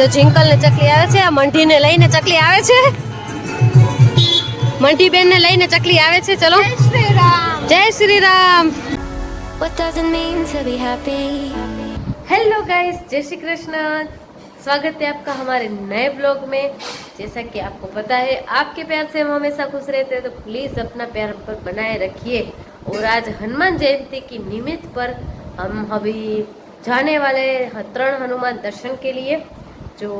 જો જિંકલ ને ચકલી આવે છે આ મંઠીને લઈને ચકલી આવે છે મંઠી બેન ને લઈને ચકલી આવે છે ચલો Jai Shri Ram What does it mean to be happy? Hello guys Jai Shri Krishna स्वागत है आपका हमारे नए ब्लॉग में जैसा कि आपको पता है आपके प्यार से हम हमेशा खुश रहते हैं तो प्लीज़ अपना प्यार हम पर बनाए रखिए और आज हनुमान जयंती की निमित्त पर हम अभी जाने वाले हैं तरण हनुमान दर्शन के लिए जो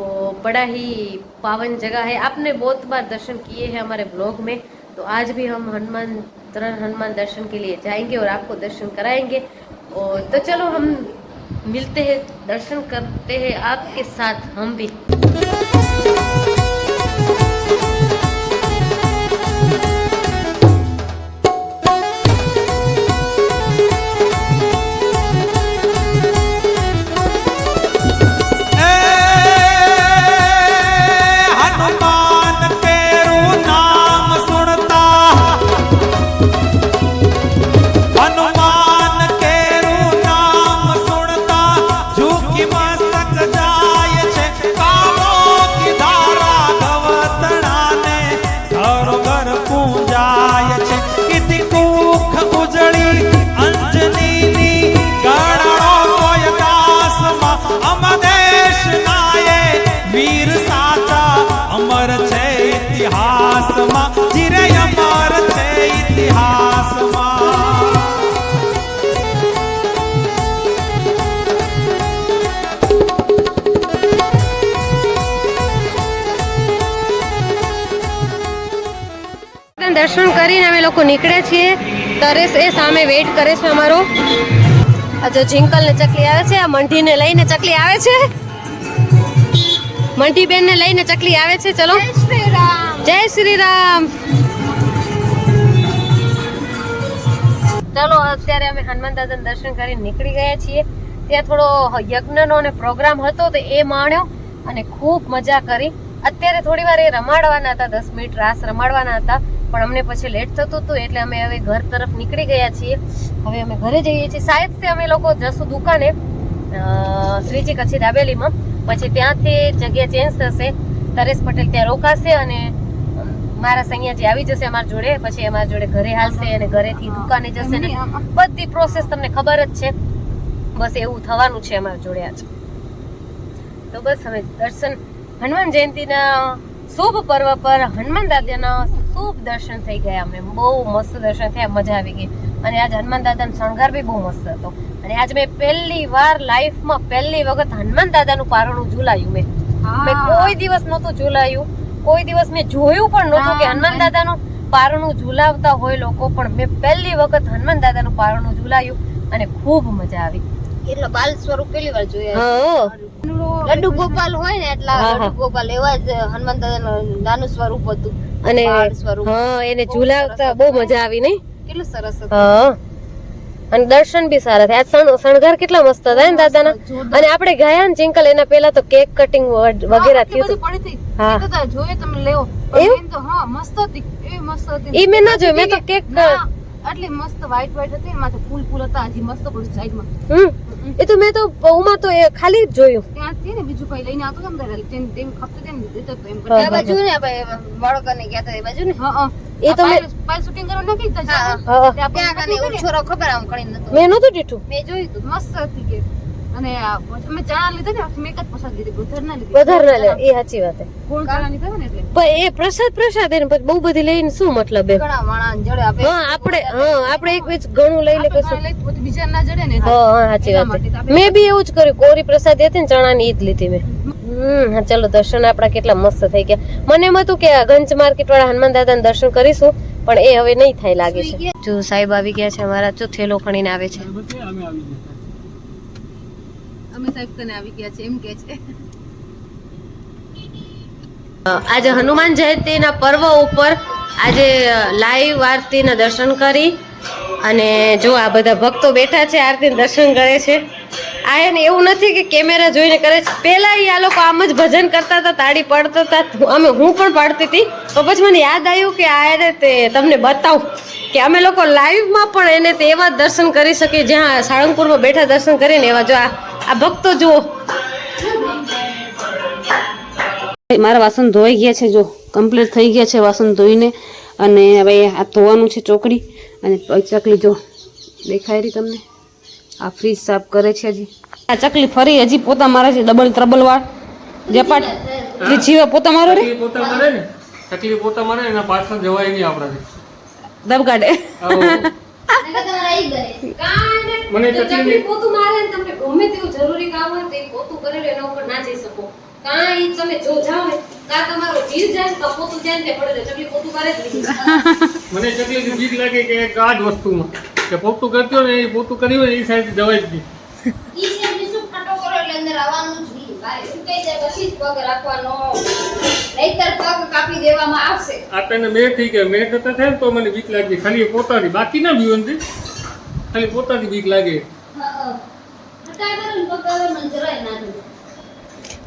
बड़ा ही पावन जगह है आपने बहुत बार दर्शन किए हैं हमारे ब्लॉग में तो आज भी हम हनुमान तरण हनुमान दर्शन के लिए जाएंगे और आपको दर्शन कराएंगे और तो चलो हम मिलते हैं दर्शन करते हैं आपके साथ हम भी લોકો નીકળ્યા છીએ તરે એ સામે વેઇટ કરે છે અમારો. આ જો જિંકલ ને ચકલી આવે છે આ મંઠીને લઈને ચકલી આવે છે. મંઠી બેન ને લઈને ચકલી આવે છે ચલો. જય શ્રી રામ ચલો અત્યારે અમે હનુમાન દાદાના દર્શન કરીને નીકળી ગયા છીએ. ત્યાં થોડો યજ્ઞનો અને પ્રોગ્રામ હતો તો એ માણ્યો અને ખૂબ મજા કરી. અત્યારે થોડી વાર એ રમાડવાના હતા દસ મિનિટ રાસ રમાડવાના હતા. પણ અમને પછી લેટ થતું હતું એટલે અમે હવે ઘર તરફ નીકળી ગયા છીએ. હવે અમે ઘરે જઈએ છીએ. સાહેબથી અમે લોકો જશું દુકાને શ્રીજી કચ્છી દાબેલીમાં પછી ત્યાંથી જગ્યા ચેન્જ થશે. તરેશ પટેલ ત્યાં રોકાશે અને મારા સૈયાજી આવી જશે અમારા જોડે. પછી અમારા જોડે ઘરે હાલશે અને ઘરેથી દુકાને જશે ને બધી પ્રોસેસ તમને ખબર જ છે. બસ એવું થવાનું છે અમારા જોડે આજ. તો બસ અમે દર્શન હનુમાન જયંતિના શુભ પર્વ પર હનુમાન દાદાના શુભ દર્શન થઈ ગયા. અમને બહુ મસ્ત દર્શન થયા મજા આવી ગઈ. અને આજ હનુમાન દાદાનો શણગાર બી બહુ મસ્ત હતો. અને આજ મેં પહેલી વાર લાઈફમાં પહેલી વખત હનુમાન દાદાનું પારણું ઝુલાયું મેં. મેં કોઈ દિવસ નહોતું ઝુલાયું. કોઈ દિવસ મેં જોયું પણ નહોતું કે હનુમાન દાદાનું પારણું ઝુલાવતા હોય લોકો પણ મેં પહેલી વખત હનુમાન દાદાનું પારણું ઝુલાયું અને ખૂબ મજા આવી. એટલે બાલ સ્વરૂપ પહેલી વાર જોયા લડ્ડુ ગોપાલ હોય ને એટલા. લડ્ડુ ગોપાલ એવા જ હનુમાન દાદાનું નાનું સ્વરૂપ હતું. અને હા એને ઝુલાવતા બહુ મજા આવી નહીં? કેટલું સરસ હા. અને દર્શન બી સારા થયા. શણગાર કેટલા મસ્ત હતા ને દાદાના? અને આપણે ગયા ને ચિંકલ એના પહેલા તો કેક કટિંગ વગેરે થયું હતું. હા. જોઈએ તમે લેવો. એવું? તો હા મસ્ત હતી. એવી મસ્ત હતી. ઈ મેં ના જોયું. મેં તો કેક આટલી મસ્ત વ્હાઈટ વ્હાઈટ હતી માથે ફૂલ ફૂલ હતા હજી મસ્ત પડ્યું સાઈડમાં એ તો મેં તો ઉમા તો એ ખાલી જ જોયું. ત્યાંથી ને બીજું કઈ લઈને આવતો કેમ તારે તેમ તેમ ખપતો તેમ ને દીધો તો એમ હા, બાજુ ને આપણે બાળકોને ગયા તો એ બાજુ ને? હા એ તો મેં પાલ શૂટિંગ કરવા નથી જતા હા. ત્યાં કને છોરો ખબર આમ ખણી નતો. મેં નતો દીઠું મેં જોયું તું. મસ્ત હતી કે. અને અમે ચણા લીધા ને મેં એક જ પ્રસાદ લીધી બધા ના લીધી. વધારે ના લે એ સાચી વાત છે ગોળ ચણા લીધા ને એટલે. પણ એ પ્રસાદ પ્રસાદ એને પછી બહુ બધી લઈને શું મતલબ ઘણા જડે હા આપણે હા આપણે એક વેચ ઘણું લઈ લે કશું પછી બીજા ના જડે ને હા હા સાચી વાત મેં બી એવું જ કર્યું કોરી પ્રસાદ હતી ને ચણાની ઈદ લીધી મેં. હમ હા ચલો દર્શન આપણા કેટલા મસ્ત થઈ ગયા. મને એમ હતું કે ગંજ માર્કેટ વાળા હનુમાન દાદાને દર્શન કરીશું પણ એ હવે નહીં થાય લાગે છે. જો સાહેબ આવી ગયા છે અમારા જો થેલો ખણીને આવે છે. અમે સાહેબ તને આવી ગયા છે, એમ કે છે. આજે હનુમાન જયંતિના પર્વ ઉપર આજે લાઈવ આરતીના દર્શન કરી અને જો આ બધા ભક્તો બેઠા છે આરતી દર્શન કરે છે. આ એને એવું નથી કે કેમેરા જોઈને કરે છે. પહેલાં આ લોકો આમ જ ભજન કરતા હતા, તાળી પાડતા હતા. અમે, હું પણ પાડતી હતી. તો પછી મને યાદ આવ્યું કે આ એને તે તમને બતાવું કે અમે લોકો લાઈવમાં પણ એને તે એવા જ દર્શન કરી શકીએ, જ્યાં સાળંગપુરમાં બેઠા દર્શન કરીને એવા જો આ આ ભક્તો જુઓ. મારા વાસણ ધોઈ ગયા છે જો. કમ્પ્લીટ થઈ ગયા છે વાસણ ધોઈને. અને હવે આ ધોવાનું છે ચોકડી. અને ચકલી જો દેખાય રહી તમને. આ ફ્રીજ સાફ કરે છે હજી. આ ચકલી ફરી હજી પોતા મારે છે ડબલ ત્રબલ વાળ. જપાટ જે જીવે પોતા મારો રે. પોતા મારે ને? ચકલી પોતા મારે એના પાછળ જવાય નહીં આપણાથી. દબ કાઢે આવો. મને તકલીફ પોતું મારે ને તમને ગમે તેવું જરૂરી કામ હોય તો એ પોતું કરેલું એના ઉપર ના જઈ શકો. કાંઈ તમે જો જાઓ ને કાં તમારો જીવ જાય તો પોતું જાય ને પડે ચકલી પોતું કરે જ નહીં. મને તકલીફ બીક લાગે કે એક આ જ વસ્તુમાં કે પોતું કરતો હોય ને એ પોતું કર્યું હોય ને એ સાઈડ જવાય જ નહીં. ઈ શેરડી શું ખાટો કરો એટલે અંદર આવવાનું જ નહીં. બારે સુકાઈ જાય પછી જ પગ રાખવાનો. નહીતર કાપી દેવામાં આવશે. આ તને મેં થઈ ગયા મેં થતા થાય તો મને બીક લાગે. ખાલી પોતાની બાકી ના બીવનથી ખાલી પોતાની બીક લાગે.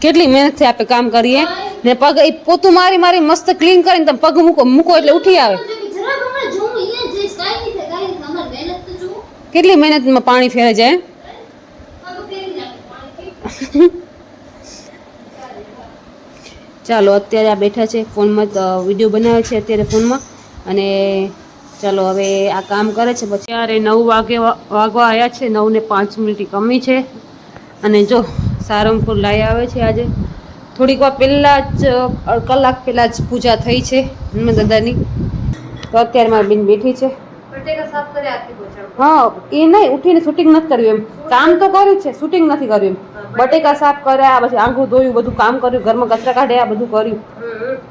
કેટલી મહેનતથી આપણે કામ કરીએ? ને પગ એ પોતું મારી મારી મસ્ત ક્લીન કરીને તમે પગ મૂકો મૂકો એટલે ઉઠી આવે. કેટલી મહેનતમાં પાણી ફેરે જાય પગ ફેરી નાખે પાણીથી. ચાલો, અત્યારે આ બેઠા છે, ફોનમાં વીડિયો બનાવે છે અત્યારે ફોનમાં. અને ચાલો, હવે આ કામ કરે છે, પછી અરે નવ વાગે વાગવા આવ્યા છે, નવને પાંચ મિનિટ કમી છે. અને જો, સારંગપુર લાઈ આવે છે આજે. થોડીક વાર પહેલાં જ કલાક પહેલાં જ પૂજા થઈ છે, હનુમાન દાદાની. તો અત્યારે મારી બેન બેઠી છે. હા એ નહીં ઉઠીને શૂટિંગ નથી કર્યું એમ. કામ તો કર્યું છે શૂટિંગ નથી કર્યું એમ. બટેકા સાફ કર્યા પછી આંગળું ધોયું બધું કામ કર્યું ઘરમાં કચરા કાઢ્યા બધું કર્યું.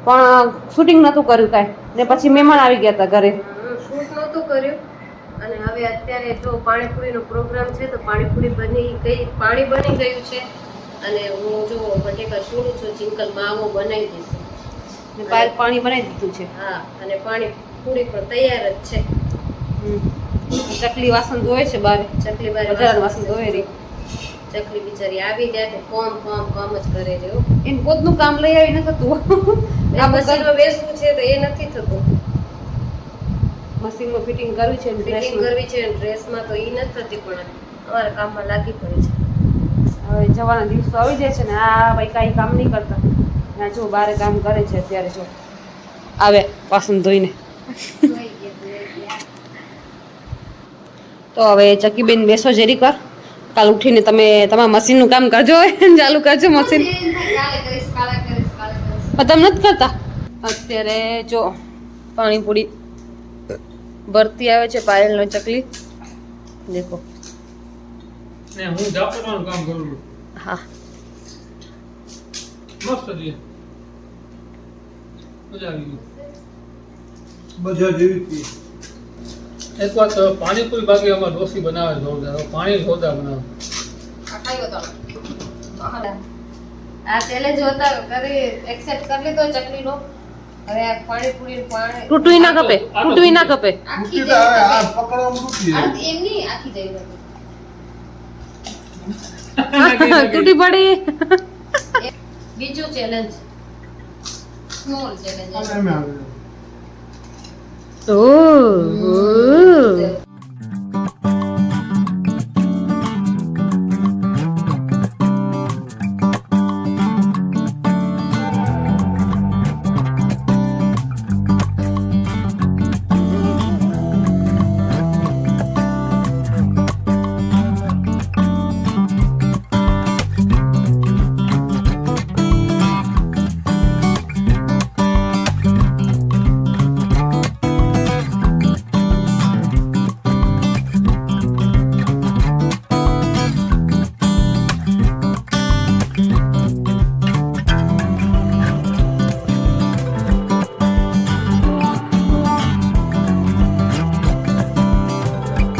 પણ શૂટિંગ નહોતું કર્યું કાંઈ. ને પછી મહેમાન આવી ગયા હતા ઘરે. શૂટ નહોતું કર્યું. અને હવે અત્યારે જો પાણીપુરીનો પ્રોગ્રામ છે તો પાણીપુરી બની ગઈ પાણી બની ગયું છે. અને હું જો બટેકા છોડું છું ચિંકલ માવો બનાવી દઈશું. પાણી બનાવી દીધું છે. હા અને પાણીપુરી પણ તૈયાર જ છે. ચકલી વાસણ ધોવે છે બારે. ચકલી બારે વધારે વાસણ ધોવે રહી ચકલી બિચારી આવી ત્યાંથી કોમ કોમ કોમ જ કરે હો. એને પોતનું કામ લઈ આવી ન થતું. આ મશીનમાં બેસવું છે તો એ નથી થતું. મશીનમાં ફિટિંગ કરવી છે ફિટિંગ કરવી છે ડ્રેસમાં તો એ નથી થતી પણ અમારા કામમાં લાગી પડી છે. હવે જવાના દિવસો આવી જાય છે ને આ ભાઈ કાંઈ કામ નહીં કરતા. ના જો બારે કામ કરે છે અત્યારે જો. આવે વાસણ ધોઈને. તો હવે ચકીબેન બેસો જેરી કર કાલ ઉઠીને તમે તમારા મશીનનું કામ કરજો ચાલુ કરજો મશીન. તમે નથી કરતા? અત્યારે જો પાણીપુરી ભરતી આવે છે પાયલનો ચકલી. દેખો. હું જાપરવાનું કામ કરું હા. મસ્ત છે. મજા આવી ગઈ. મજા જેવી એક વાત પાણીપુરી બાકી અમારે ડોસી બનાવે જોરદાર પાણી જોરદાર બનાવે. આ ખાઈ ગયો આ ચેલેન્જ હતા કરી એક્સેપ્ટ કરી લીધો ચકલીનો હવે આ પાણીપુરી પાણી તૂટવી ના કપે તૂટવી ના કપે આખી જાય આ પકડો તૂટી અર્ધ એમ આખી જાય. તૂટી પડી. બીજું ચેલેન્જ સ્મોલ ચેલેન્જ આવે ઓહ